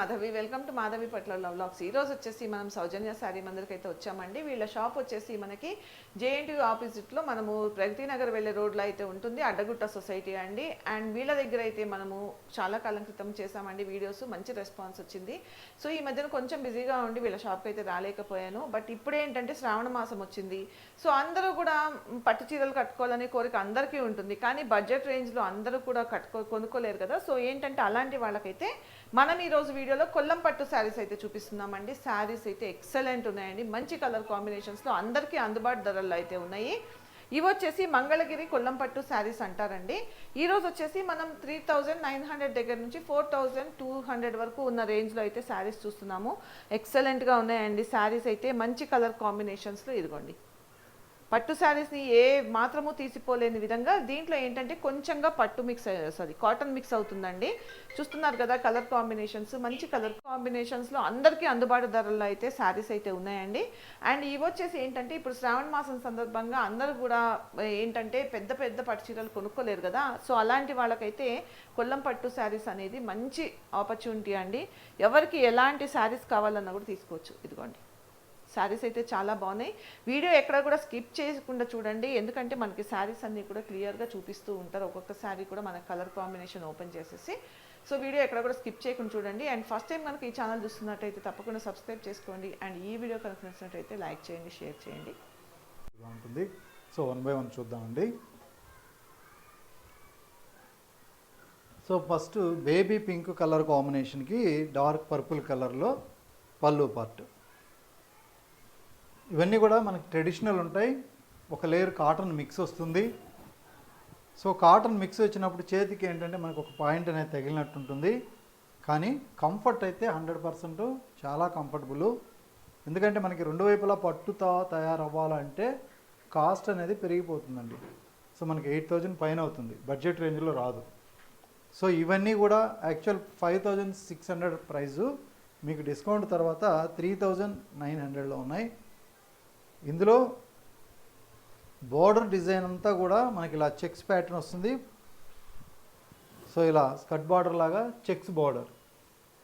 Madhavi. Welcome to Madhavi పట్ల vlogs ఈ రోజు వచ్చేసి మనం సౌజన్య శారీ మందిరికి అయితే వచ్చామండి. వీళ్ళ షాప్ వచ్చేసి మనకి జేఎన్టీ ఆపోజిట్లో మనము ప్రగతి నగర్ వెళ్ళే రోడ్లో అయితే ఉంటుంది. అడ్డగుట్ట సొసైటీ అండి. అండ్ వీళ్ళ దగ్గర అయితే మనము చాలా కాలం క్రితం చేసామండి వీడియోస్ మంచి రెస్పాన్స్ వచ్చింది. సో ఈ మధ్యన కొంచెం బిజీగా ఉండి వీళ్ళ షాప్కి అయితే రాలేకపోయాను. బట్ ఇప్పుడు ఏంటంటే శ్రావణ మాసం వచ్చింది. సో అందరూ కూడా పట్టు చీరలు కట్టుకోవాలనే కోరిక అందరికీ ఉంటుంది. కానీ బడ్జెట్ రేంజ్లో అందరూ కూడా కట్టుకో కొనుక్కోలేరు కదా. సో ఏంటంటే అలాంటి వాళ్ళకైతే మనం ఈరోజు వీడియోలో కొల్లం పట్టు శారీస్ అయితే చూపిస్తున్నామండి. శారీస్ అయితే ఎక్సలెంట్ ఉన్నాయండి. మంచి కలర్ కాంబినేషన్స్లో అందరికీ అందుబాటు ధరల్లో అయితే ఉన్నాయి. ఇవి వచ్చేసి మంగళగిరి కొల్లం పట్టు శారీస్ అంటారండి. ఈరోజు వచ్చేసి మనం త్రీ థౌజండ్ నైన్ హండ్రెడ్ దగ్గర నుంచి ఫోర్ థౌజండ్ టూ హండ్రెడ్ వరకు ఉన్న రేంజ్లో అయితే శారీస్ చూస్తున్నాము. ఎక్సలెంట్గా ఉన్నాయండి. శారీస్ అయితే మంచి కలర్ కాంబినేషన్స్లో ఇదిగోండి. పట్టు శారీస్ని ఏ మాత్రము తీసిపోలేని విధంగా దీంట్లో ఏంటంటే కొంచెంగా పట్టు మిక్స్ సారీ కాటన్ మిక్స్ అవుతుందండి. చూస్తున్నారు కదా కలర్ కాంబినేషన్స్ మంచి కలర్ కాంబినేషన్స్లో అందరికీ అందుబాటు ధరల్లో అయితే శారీస్ అయితే ఉన్నాయండి. అండ్ ఇవి వచ్చేసి ఏంటంటే ఇప్పుడు శ్రావణ మాసం సందర్భంగా అందరూ కూడా ఏంటంటే పెద్ద పెద్ద పట్టు చీరలు కొనుక్కోలేరు కదా. సో అలాంటి వాళ్ళకైతే కొల్లం పట్టు శారీస్ అనేది మంచి ఆపర్చునిటీ అండి. ఎవరికి ఎలాంటి శారీస్ కావాలన్నా కూడా తీసుకోవచ్చు. ఇదిగోండి. శారీస్ అయితే చాలా బాగున్నాయి. వీడియో ఎక్కడ కూడా స్కిప్ చేయకుండా చూడండి. ఎందుకంటే మనకి శారీస్ అన్నీ కూడా క్లియర్గా చూపిస్తూ ఉంటారు. ఒక్కొక్క శారీ కూడా మన కలర్ కాంబినేషన్ ఓపెన్ చేసేసి. సో వీడియో ఎక్కడ కూడా స్కిప్ చేయకుండా చూడండి. అండ్ ఫస్ట్ టైం కనుక ఈ ఛానల్ చూస్తున్నట్టయితే తప్పకుండా సబ్స్క్రైబ్ చేసుకోండి. అండ్ ఈ వీడియో కనుక నచ్చినట్టయితే లైక్ చేయండి షేర్ చేయండి. బాగుంటుంది. ఉంటుంది సో వన్ బై వన్ చూద్దామండి. So first baby pink colour కాంబినేషన్కి డార్క్ పర్పుల్ కలర్లో పళ్ళు పార్ట్ ఇవన్నీ కూడా మనకి ట్రెడిషనల్ ఉంటాయి. ఒక లేయర్ కాటన్ మిక్స్ వస్తుంది. సో కాటన్ మిక్స్ వచ్చినప్పుడు చేతికి ఏంటంటే మనకు ఒక పాయింట్ అనేది తగిలినట్టు ఉంటుంది. కానీ కంఫర్ట్ అయితే హండ్రెడ్ పర్సెంట్ చాలా కంఫర్టబుల్ ఎందుకంటే మనకి రెండు వైపులా పట్టుతో తయారవ్వాలంటే కాస్ట్ అనేది పెరిగిపోతుందండి. సో మనకి ఎయిట్ థౌజండ్ పైన అవుతుంది. బడ్జెట్ రేంజ్లో రాదు. సో ఇవన్నీ కూడా actual five thousand six hundred price మీకు డిస్కౌంట్ తర్వాత త్రీ థౌజండ్ నైన్ హండ్రెడ్లో ఉన్నాయి. ఇందులో బోర్డర్ డిజైన్ అంతా కూడా మనకి ఇలా చెక్స్ ప్యాటర్న్ వస్తుంది. సో ఇలా స్కట్ బార్డర్ లాగా చెక్స్ బార్డర్.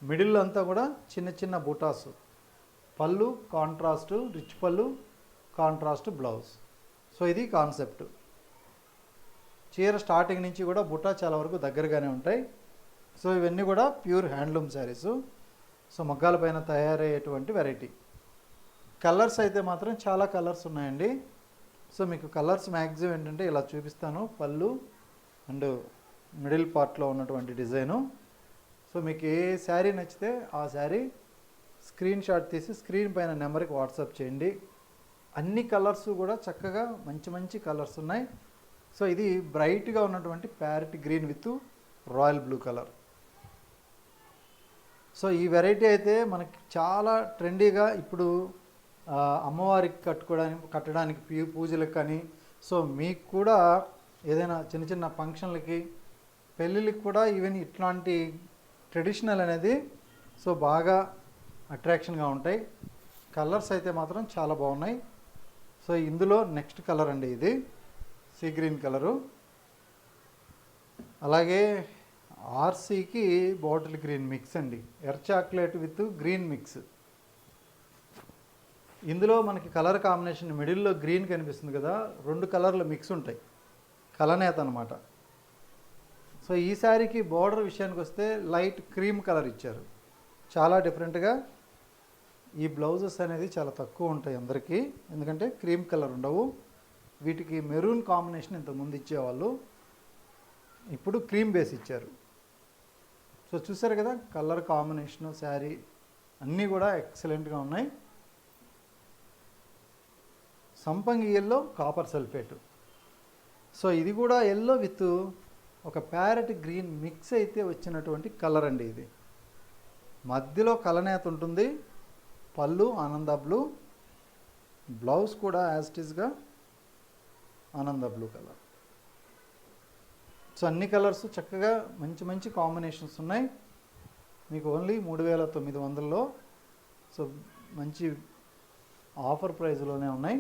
మిడిల్ అంతా కూడా చిన్న చిన్న బుటాస్. పళ్ళు కాంట్రాస్ట్ రిచ్ పళ్ళు కాంట్రాస్ట్ బ్లౌజ్. సో ఇది కాన్సెప్ట్. చీర స్టార్టింగ్ నుంచి కూడా బుటా చాలా వరకు దగ్గరగానే ఉంటాయి. సో ఇవన్నీ కూడా ప్యూర్ హ్యాండ్లూమ్ శారీస్. సో మగ్గాల పైన తయారయ్యేటువంటి వెరైటీ. కలర్స్ అయితే మాత్రం చాలా కలర్స్ ఉన్నాయండి. సో మీకు కలర్స్ మ్యాక్సిమం ఏంటంటే ఇలా చూపిస్తాను. పళ్ళు అండ్ మిడిల్ పార్ట్లో ఉన్నటువంటి డిజైను. సో మీకు ఏ శారీ నచ్చితే ఆ శారీ స్క్రీన్ షాట్ తీసి స్క్రీన్ పైన నెంబర్కి వాట్సాప్ చేయండి. అన్ని కలర్స్ కూడా చక్కగా మంచి మంచి కలర్స్ ఉన్నాయి. సో ఇది బ్రైట్గా ఉన్నటువంటి parrot green with royal blue colour. So ఈ వెరైటీ అయితే మనకి చాలా ట్రెండీగా ఇప్పుడు అమ్మవారికి కట్టుకోవడానికి కట్టడానికి పూ- పూజలకు కానీ సో మీకు కూడా ఏదైనా చిన్న చిన్న ఫంక్షన్లకి పెళ్ళిళ్ళకి కూడా ఈవెన్ ఇట్లాంటి ట్రెడిషనల్ అనేది సో బాగా అట్రాక్షన్గా ఉంటాయి. కలర్స్ అయితే మాత్రం చాలా బాగున్నాయి. సో ఇందులో నెక్స్ట్ కలర్ అండి ఇది. Sea green colour. అలాగే ఆర్సీకి బాటిల్ గ్రీన్ మిక్స్ అండి. ఎర్ చాక్లెట్ విత్ గ్రీన్ మిక్స్. ఇందులో మనకి కలర్ కాంబినేషన్ మిడిల్లో గ్రీన్ కనిపిస్తుంది కదా రెండు కలర్లు మిక్స్ ఉంటాయి. కలనేత అనమాట సో ఈ శారీకి బోర్డర్ విషయానికి వస్తే లైట్ క్రీమ్ కలర్ ఇచ్చారు. చాలా డిఫరెంట్గా ఈ బ్లౌజెస్ అనేది చాలా తక్కువ ఉంటాయి అందరికీ. ఎందుకంటే క్రీమ్ కలర్ ఉండవు. వీటికి మెరూన్ కాంబినేషన్ ఇంతకుముందు ఇచ్చేవాళ్ళు. ఇప్పుడు క్రీమ్ బేస్ ఇచ్చారు. సో చూసారు కదా కలర్ కాంబినేషను శారీ అన్నీ కూడా ఎక్సలెంట్గా ఉన్నాయి. సంపంగి ఎల్లో కాపర్ సల్ఫేట్. సో ఇది కూడా ఎల్లో విత్ ఒక ప్యారెట్ గ్రీన్ మిక్స్ అయితే వచ్చినటువంటి కలర్ అండి ఇది. మధ్యలో కలనేత ఉంటుంది పళ్ళు ఆనంద బ్లూ బ్లౌజ్ కూడా యాజ్ ఆనంద బ్లూ కలర్. సో అన్ని కలర్స్ చక్కగా మంచి మంచి కాంబినేషన్స్ ఉన్నాయి. మీకు ఓన్లీ మూడు వేల తొమ్మిది వందల్లో సో మంచి ఆఫర్ ప్రైస్లోనే ఉన్నాయి.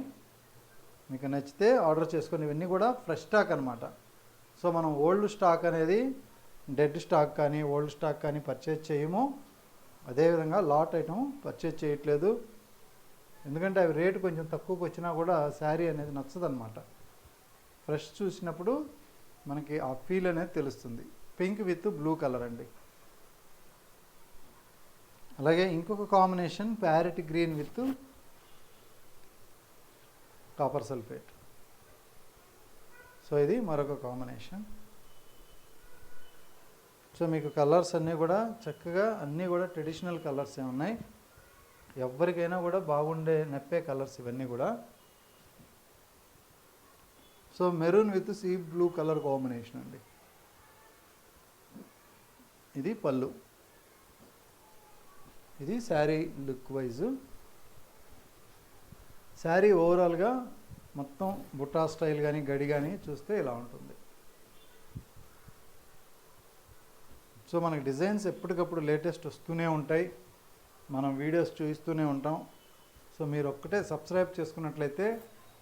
మీకు నచ్చితే ఆర్డర్ చేసుకొని ఇవన్నీ కూడా ఫ్రెష్ స్టాక్ అనమాట సో మనం ఓల్డ్ స్టాక్ అనేది డెడ్ స్టాక్ కానీ ఓల్డ్ స్టాక్ కానీ పర్చేజ్ చేయము. అదేవిధంగా లాట్ ఐటమ్ పర్చేజ్ చేయట్లేదు. ఎందుకంటే అవి రేటు కొంచెం తక్కువకి వచ్చినా కూడా శారీ అనేది నచ్చదనమాట ఫ్రెష్ చూసినప్పుడు మనకి ఆ ఫీల్ అనేది తెలుస్తుంది. పింక్ విత్ బ్లూ కలర్ అండి. అలాగే ఇంకొక combination parrot green with copper sulphate so ఇది మరొక కాంబినేషన్ సో మీకు కలర్స్ అన్నీ కూడా చక్కగా అన్నీ కూడా ట్రెడిషనల్ కలర్సే ఉన్నాయి. ఎవరికైనా కూడా బాగుండే నప్పే కలర్స్ ఇవన్నీ కూడా. So maroon with sea blue colour combination అండి. ఇది పళ్ళు. ఇది శారీ లుక్ వైజ్ శారీ ఓవరాల్గా మొత్తం బుట్టా స్టైల్ కానీ గడి కానీ చూస్తే ఇలా ఉంటుంది. సో మనకి డిజైన్స్ ఎప్పటికప్పుడు లేటెస్ట్ వస్తూనే ఉంటాయి. మనం వీడియోస్ చూపిస్తూనే ఉంటాం. సో మీరు ఒక్కటే సబ్స్క్రైబ్ చేసుకున్నట్లయితే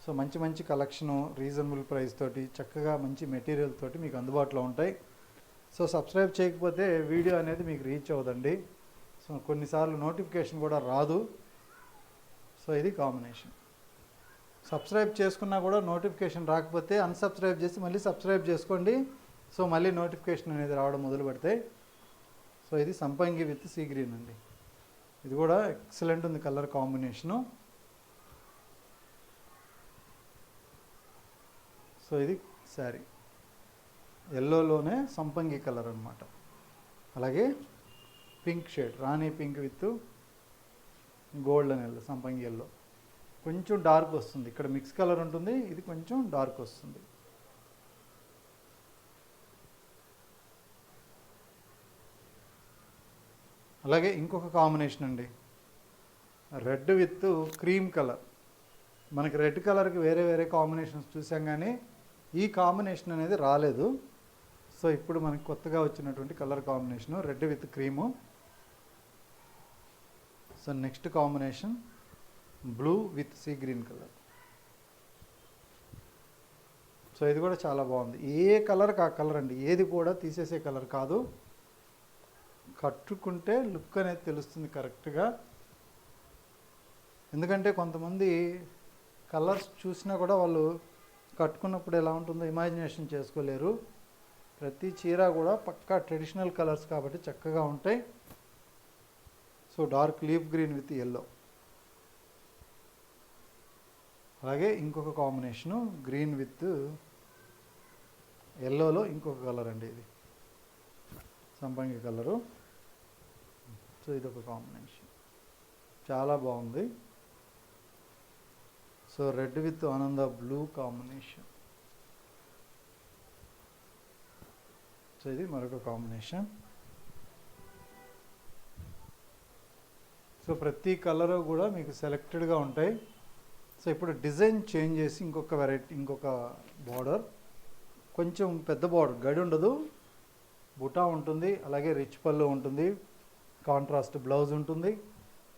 సో మంచి మంచి కలెక్షను రీజనబుల్ ప్రైస్ తోటి చక్కగా మంచి మెటీరియల్ తోటి మీకు అందుబాటులో ఉంటాయి. సో సబ్స్క్రైబ్ చేయకపోతే వీడియో అనేది మీకు రీచ్ అవ్వదండి. సో కొన్నిసార్లు నోటిఫికేషన్ కూడా రాదు. సో ఇది కాంబినేషన్. సబ్స్క్రైబ్ చేసుకున్నా కూడా నోటిఫికేషన్ రాకపోతే అన్సబ్స్క్రైబ్ చేసి మళ్ళీ సబ్స్క్రైబ్ చేసుకోండి. సో మళ్ళీ నోటిఫికేషన్ అనేది రావడం మొదలు పెడతాయి సో ఇది సంపంగి విత్ సీ గ్రీన్ అండి. ఇది కూడా ఎక్సలెంట్ ఉంది కలర్ కాంబినేషను. సో ఇది శారీ. ఎల్లోలోనే సంపంగి కలర్ అనమాట అలాగే పింక్ షేడ్ రాణి పింక్ విత్ గోల్డెన్ ఎల్లో సంపంగి ఎల్లో. కొంచెం డార్క్ వస్తుంది. ఇక్కడ మిక్స్ కలర్ ఉంటుంది. ఇది కొంచెం డార్క్ వస్తుంది. అలాగే ఇంకొక కాంబినేషన్ అండి. Red with cream colour. మనకి రెడ్ కలర్కి వేరే వేరే కాంబినేషన్స్ చూసాం కానీ ఈ కాంబినేషన్ అనేది రాలేదు. సో ఇప్పుడు మనకి కొత్తగా వచ్చినటువంటి colour combination red with cream. So next combination. Blue with sea green colour. So ఇది కూడా చాలా బాగుంది. ఏ కలర్కి ఆ కలర్ అండి? ఏది కూడా తీసేసే కలర్ కాదు. కట్టుకుంటే లుక్ అనేది తెలుస్తుంది కరెక్ట్గా ఎందుకంటే కొంతమంది కలర్స్ చూసినా కూడా వాళ్ళు కట్టుకున్నప్పుడు ఎలా ఉంటుందో ఇమాజినేషన్ చేసుకోలేరు. ప్రతి చీర కూడా పక్కా ట్రెడిషనల్ కలర్స్ కాబట్టి చక్కగా ఉంటాయి. So dark leaf green with yellow అలాగే ఇంకొక కాంబినేషను గ్రీన్ విత్ ఎల్లోలో ఇంకొక కలర్ అండి ఇది. సంపంగి కలరు. సో ఇది ఒక కాంబినేషన్. చాలా బాగుంది. సో రెడ్ విత్ ఆనంద బ్లూ కాంబినేషన్. సో ఇది మరొక కాంబినేషన్. సో ప్రతి కలరు కూడా మీకు సెలెక్టెడ్గా ఉంటాయి. సో ఇప్పుడు డిజైన్ చేంజ్ చేసి ఇంకొక వెరైటీ ఇంకొక బార్డర్ కొంచెం పెద్ద బార్డర్ గడి ఉండదు. బుటా ఉంటుంది అలాగే రిచ్ పళ్ళు ఉంటుంది. కాంట్రాస్ట్ బ్లౌజ్ ఉంటుంది.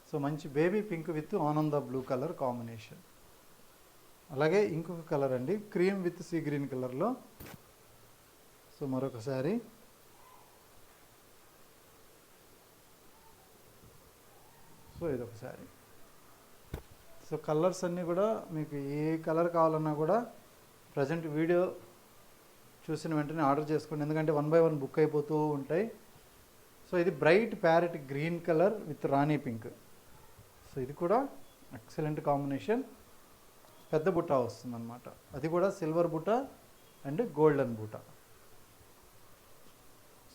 సో మంచి బేబీ పింక్ విత్ ఆనంద బ్లూ కలర్ కాంబినేషన్ అలాగే ఇంకొక కలర్ అండి క్రీమ్ విత్ సీ గ్రీన్ కలర్లో సో మరొక శారీ. సో ఇదొక శారీ. సో కలర్స్ అన్నీ కూడా మీకు ఏ కలర్ కావాలన్నా కూడా ప్రజెంట్ వీడియో చూసిన వెంటనే ఆర్డర్ చేసుకోండి. ఎందుకంటే వన్ బై వన్ బుక్ అయిపోతూ ఉంటాయి. సో ఇది bright parrot green colour with Rani pink. So ఇది కూడా ఎక్సలెంట్ కాంబినేషన్. పెద్ద బుట్ట వస్తుందన్నమాట. అది కూడా సిల్వర్ బుట్ట అండ్ గోల్డెన్ బుట్ట.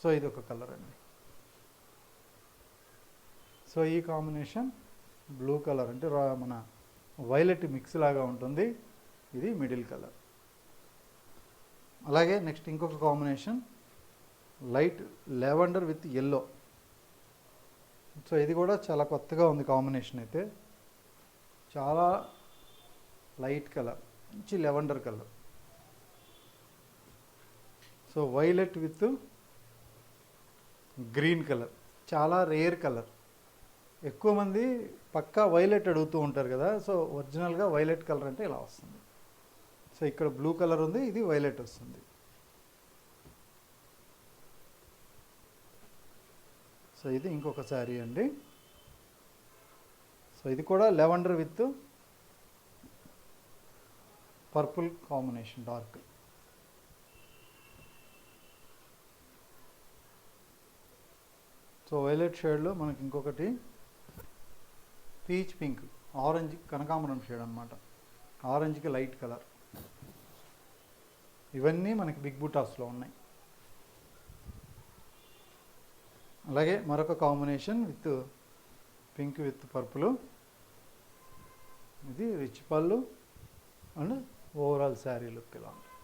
సో ఇది ఒక కలర్ అండి. సో ఈ కాంబినేషన్ బ్లూ కలర్ అంటే రా- మన వైలెట్ మిక్స్ లాగా ఉంటుంది. ఇది మిడిల్ కలర్. అలాగే నెక్స్ట్ ఇంకొక combination light lavender with yellow so ఇది కూడా చాలా కొత్తగా ఉంది కాంబినేషన్ అయితే. చాలా లైట్ కలర్ మంచి lavender colour. So violet with green colour చాలా రేర్ కలర్. ఎక్కువ మంది పక్కా వైలెట్ అడుగుతూ ఉంటారు కదా సో ఒరిజినల్గా వైలెట్ కలర్ అంటే ఇలా వస్తుంది. సో ఇక్కడ బ్లూ కలర్ ఉంది ఇది వైలెట్ వస్తుంది. సో ఇది ఇంకొక శారీ అండి. సో ఇది కూడా lavender with purple combination dark. So violet షేడ్లో మనకి ఇంకొకటి పీచ్ పింక్ ఆరెంజ్ కనకాంబరం షేడ్ అనమాట ఆరెంజ్కి లైట్ కలర్. ఇవన్నీ మనకి బిగ్ బుటాస్లో ఉన్నాయి. అలాగే మరొక combination with pink with purple. ఇది రిచ్ పళ్ళు అండ్ ఓవరాల్ శారీ లుక్ ఇలా ఉంటుంది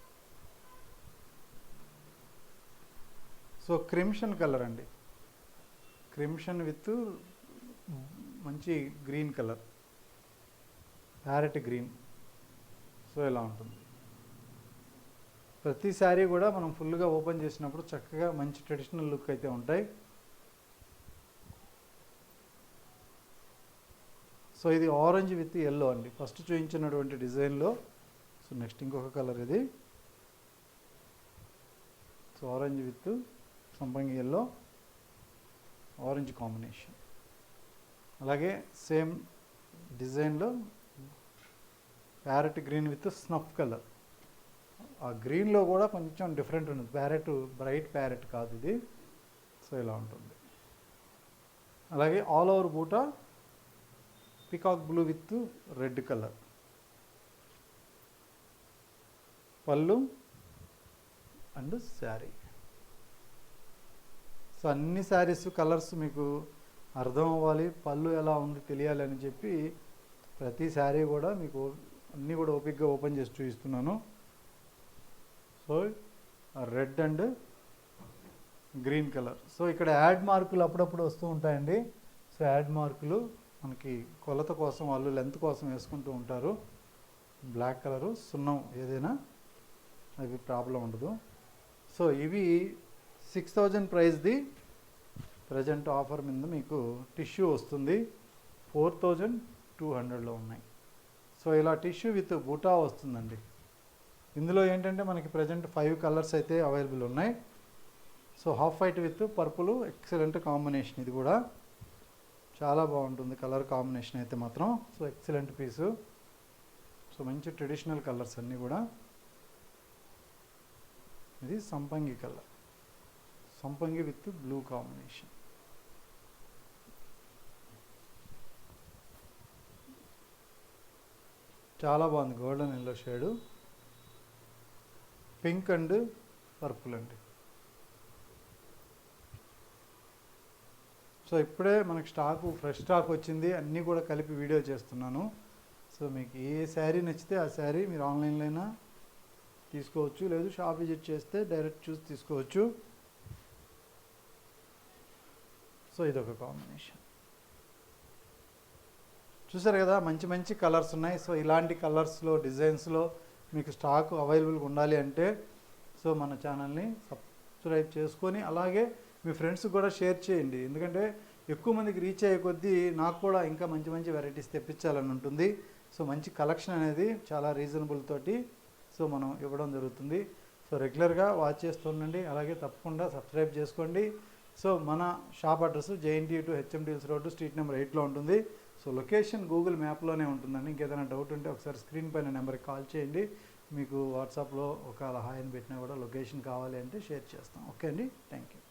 సో క్రిమ్షన్ కలర్ అండి. క్రిమ్షన్ విత్ మంచి green colour. Parrot green. So ఇలా ఉంటుంది? ప్రతి శారీ కూడా మనం ఫుల్గా ఓపెన్ చేసినప్పుడు చక్కగా మంచి ట్రెడిషనల్ లుక్ అయితే ఉంటాయి. సో ఇది ఆరెంజ్ విత్ ఎల్లో అండి. ఫస్ట్ చూపించినటువంటి డిజైన్లో. సో నెక్స్ట్ ఇంకొక కలర్ ఇది. సో ఆరెంజ్ విత్ సంపంగి ఎల్లో ఆరెంజ్ కాంబినేషన్. అలాగే సేమ్ డిజైన్లో parrot green with snuff colour. ఆ గ్రీన్లో కూడా కొంచెం డిఫరెంట్ ఉంటుంది. ప్యారెట్ బ్రైట్ ప్యారెట్ కాదు ఇది. సో ఇలా ఉంటుంది. అలాగే all over బూట peacock blue with red colour. పళ్ళు అండ్ శారీ. సో అన్ని శారీస్ కలర్స్ మీకు అర్థం అవ్వాలి పళ్ళు ఎలా ఉంది తెలియాలి అని చెప్పి ప్రతి శారీ కూడా మీకు అన్నీ కూడా ఓపిక్గా ఓపెన్ చేసి చూపిస్తున్నాను. So red and green colour. So ఇక్కడ యాడ్ మార్కులు అప్పుడప్పుడు వస్తూ ఉంటాయండి. సో యాడ్ మార్కులు మనకి కొలత కోసం వాళ్ళు లెంత్ కోసం వేసుకుంటూ ఉంటారు. బ్లాక్ కలరు సున్నం ఏదైనా అవి ప్రాబ్లం ఉండదు. సో ఇవి సిక్స్ థౌజండ్ ప్రైస్ది ప్రజెంట్ ఆఫర్ మీద మీకు టిష్యూ వస్తుంది. ఫోర్ థౌజండ్ టూ హండ్రెడ్లో ఉన్నాయి. సో ఇలా టిష్యూ విత్ బూటా వస్తుందండి. ఇందులో ఏంటంటే మనకి ప్రజెంట్ ఫైవ్ కలర్స్ అయితే అవైలబుల్ ఉన్నాయి. So half white with purple excellent combination ఇది కూడా. చాలా బాగుంటుంది కలర్ కాంబినేషన్ అయితే మాత్రం. So excellent piece. సో మంచి ట్రెడిషనల్ కలర్స్ అన్నీ కూడా. ఇది సంపంగి కలర్. సంపంగి విత్ బ్లూ కాంబినేషన్. చాలా బాగుంది golden yellow shade. Pink and purple అండి. సో ఇప్పుడే మనకి స్టాక్ ఫ్రెష్ స్టాక్ వచ్చింది అన్నీ కూడా కలిపి వీడియో చేస్తున్నాను. సో మీకు ఏ శారీ నచ్చితే ఆ శారీ మీరు ఆన్లైన్లో అయినా తీసుకోవచ్చు లేదు షాప్ విజిట్ చేస్తే డైరెక్ట్ చూసి తీసుకోవచ్చు. సో ఇదొక కాంబినేషన్. చూసారు కదా మంచి మంచి కలర్స్ ఉన్నాయి. సో ఇలాంటి కలర్స్లో డిజైన్స్లో మీకు స్టాక్ అవైలబుల్గా ఉండాలి అంటే సో మన ఛానల్ని సబ్స్క్రైబ్ చేసుకొని అలాగే మీ ఫ్రెండ్స్ కూడా షేర్ చేయండి. ఎందుకంటే ఎక్కువ మందికి రీచ్ అయ్యే కొద్దీ నాకు కూడా ఇంకా మంచి మంచి వెరైటీస్ తెప్పించాలని ఉంటుంది. సో మంచి కలెక్షన్ అనేది చాలా రీజనబుల్ తోటి సో మనం ఇవ్వడం జరుగుతుంది. సో రెగ్యులర్గా వాచ్ చేస్తుండండి అలాగే తప్పకుండా సబ్స్క్రైబ్ చేసుకోండి. సో మన షాప్ అడ్రస్ జేఎన్టీ టు హెచ్ఎండిఎల్స్ రోడ్డు స్ట్రీట్ నెంబర్ ఎయిట్లో ఉంటుంది. సో లొకేషన్ గూగుల్ మ్యాప్లోనే ఉంటుందండి. ఇంకేదైనా డౌట్ ఉంటే ఒకసారి స్క్రీన్ పైన నెంబర్కి కాల్ చేయండి. మీకు వాట్సాప్లో ఒక హాయ్ అని పెట్టినా కూడా లొకేషన్ కావాలి అంటే షేర్ చేస్తాం. ఓకే అండి. Thank you